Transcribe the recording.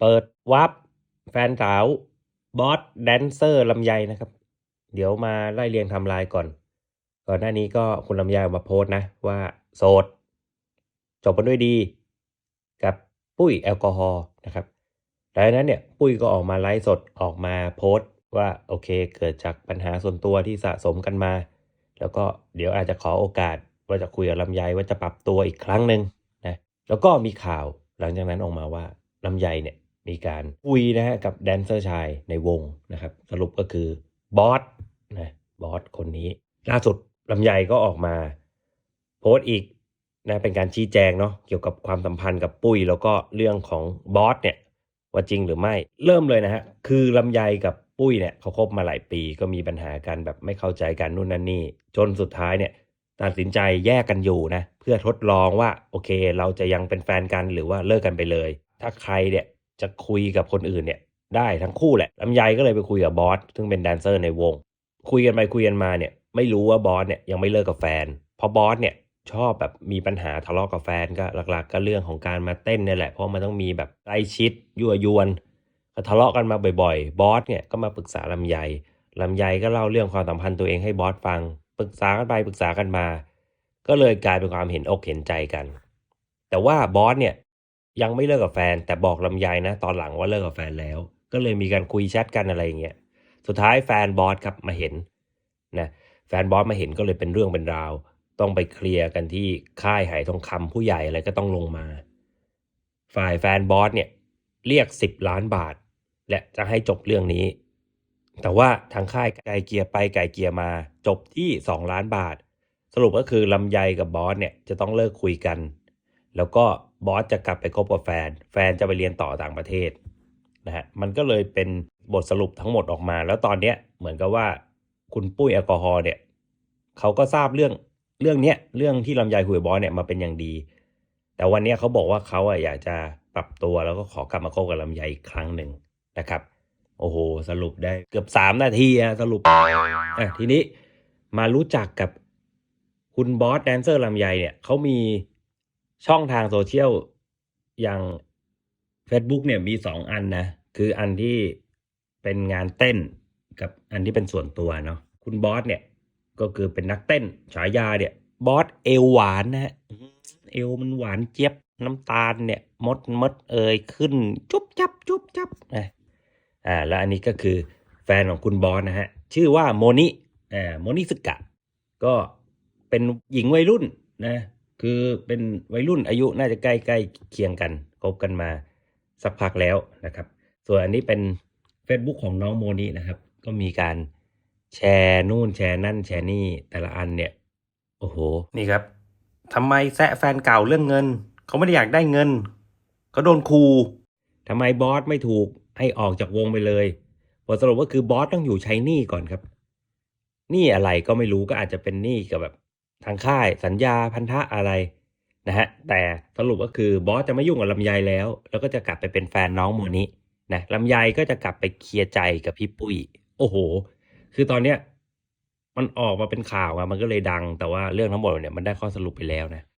เปิดวับแฟนสาวบอสแดนเซอร์ลำไยนะครับ เดี๋ยวมาไล่เรียงทำลายก่อน ก่อนหน้านี้ก็คุณลำไยออกมาโพสต์นะว่าโสด จบกันด้วยดี กับปุ้ยแอลกอฮอล์นะครับหลังจากนั้นเนี่ยปุ้ยก็ออกมาไลฟ์สดออกมาโพสต์ว่าโอเคเกิดจากปัญหาส่วนตัวที่สะสมกันมา แล้วก็เดี๋ยวอาจจะขอโอกาสว่าจะคุยกับลำไยว่าจะปรับตัวอีกครั้งหนึ่งนะแล้วก็มีข่าวหลังจากนั้นออกมาว่าลำไยเนี่ย มีการคุยนะฮะกับแดนเซอร์ชายในวงนะครับ สรุปก็คือบอสนะบอสคนนี้ล่าสุดลำไยก็ออกมา โพสต์อีกนะเป็นการชี้แจงเนาะเกี่ยวกับความสัมพันธ์กับปุ้ย แล้วก็เรื่องของบอสเนี่ยว่าจริงหรือไม่เริ่มเลยนะฮะคือลำไยกับปุ้ยเนี่ยเขาคบมาหลายปีก็มีปัญหากันแบบไม่เข้าใจกันนู่นนั่นนี่ จนสุดท้ายเนี่ยตัดสินใจแยกกันอยู่นะเพื่อทดลองว่าโอเค เราจะยังเป็นแฟนกันหรือว่าเลิกกันไปเลย ถ้าใครเนี่ย จะคุยกับคนอื่นเนี่ยได้ทั้งคู่แหละลำไยก็เลยไปคุยกับบอสซึ่งเป็นแดนเซอร์ในวง คุยกันไปคุยกันมาเนี่ยไม่รู้ว่าบอสเนี่ยยังไม่เลิกกับแฟน เพราะบอสเนี่ยชอบแบบมีปัญหาทะเลาะกับแฟนก็หลัก ๆ ก็เรื่องของการมาเต้นเนี่ยแหละ เพราะมันต้องมีแบบใกล้ชิดยั่วยวนทะเลาะกันมาบ่อยๆ บอสเนี่ยก็มาปรึกษาลำไยลำไยก็เล่าเรื่องความสัมพันธ์ตัวเองให้บอสฟัง ปรึกษากันไปปรึกษากันมา ก็เลยกลายเป็นความเห็นอกเห็นใจกัน แต่ว่าบอสเนี่ย ยังไม่เลิกกับแฟน แต่บอกลำไยนะ ตอนหลังว่าเลิกกับแฟนแล้ว ก็เลยมีการคุยแชทกันอะไรอย่างเงี้ยสุดท้ายแฟนบอสครับมาเห็นนะแฟนบอสมาเห็นก็เลยเป็นเรื่องเป็นราว ต้องไปเคลียร์กันที่ค่ายไหทองคำผู้ใหญ่อะไรก็ต้องลงมา ฝ่ายแฟนบอสเนี่ยเรียก 10 ล้านบาท และจะให้จบเรื่องนี้ แต่ว่าทางค่ายไกลเกียร์ไปไกลเกียร์มาจบที่ 2 ล้านบาท สรุปก็คือลำไยกับบอสเนี่ยจะต้องเลิกคุยกัน แล้วก็บอสจะกลับไปคบกับแฟน แฟนจะไปเรียนต่อต่างประเทศนะฮะมันก็เลยเป็นบทสรุปทั้งหมดออกมา แล้วตอนเนี้ยเหมือนกับว่าคุณปุ้ยแอลกอฮอล์เนี่ยเขาก็ทราบเรื่องเรื่องเนี้ยเรื่องที่ลำไยคุยกับบอสเนี่ยมาเป็นอย่างดี แต่วันเนี้ยเขาบอกว่าเขาอะอยากจะปรับตัวแล้วก็ขอกลับมาคบกับลำไยอีกครั้งหนึ่งนะครับ โอ้โห สรุปได้เกือบสามนาทีอะสรุปอะทีนี้มารู้จักกับคุณบอสแดนเซอร์ลำไยเนี่ยเขามี ช่องทางโซเชียลอย่าง Facebook เนี่ยมีสองอันนะ คืออันที่เป็นงานเต้นกับอันที่เป็นส่วนตัวเนาะคุณบอสเนี่ยก็คือเป็นนักเต้นฉายาเนี่ยบอสเอวหวานนะฮะอื้อหือเอวมันหวานเจี๊ยบน้ำตาลเนี่ยมดมดเอ่ยขึ้น จุ๊บจับจุ๊บจับนะอ่าแล้วอันนี้ก็คือแฟนของคุณบอสนะฮะชื่อว่าโมนิอ่าโมนิสกะ ก็เป็นหญิงวัยรุ่นนะ คือเป็นวัยรุ่นอายุน่าจะใกล้ใกล้เคียงกันคบกันมาสักพักแล้วนะครับ ส่วนอันนี้เป็น Facebook ของน้องโมนินะครับ ก็มีการแชร์นู่นแชร์นั่นแชร์นี่แต่ละอันเนี่ย โอ้โห นี่ครับทำไมแซะแฟนเก่าเรื่องเงิน เขาไม่ได้อยากได้เงินเขาโดนคูทำไมบอสไม่ถูกให้ออกจากวงไปเลยบทสรุปก็คือบอสต้องอยู่ใช้หนี้ก่อนครับหนี้อะไรก็ไม่รู้ก็อาจจะเป็นหนี้กับแบบ ทางค่ายสัญญาพันธะอะไรนะฮะแต่สรุปก็คือบอสจะไม่ยุ่งกับลำไยแล้ว แล้วก็จะกลับไปเป็นแฟนน้องโมนินะลำไยก็จะกลับไปเคลียร์ใจกับพี่ปุ้ย โอ้โห คือตอนเนี้ยมันออกมาเป็นข่าวอะมันก็เลยดัง แต่ว่าเรื่องทั้งหมดเนี่ยมันได้ข้อสรุปไปแล้วนะ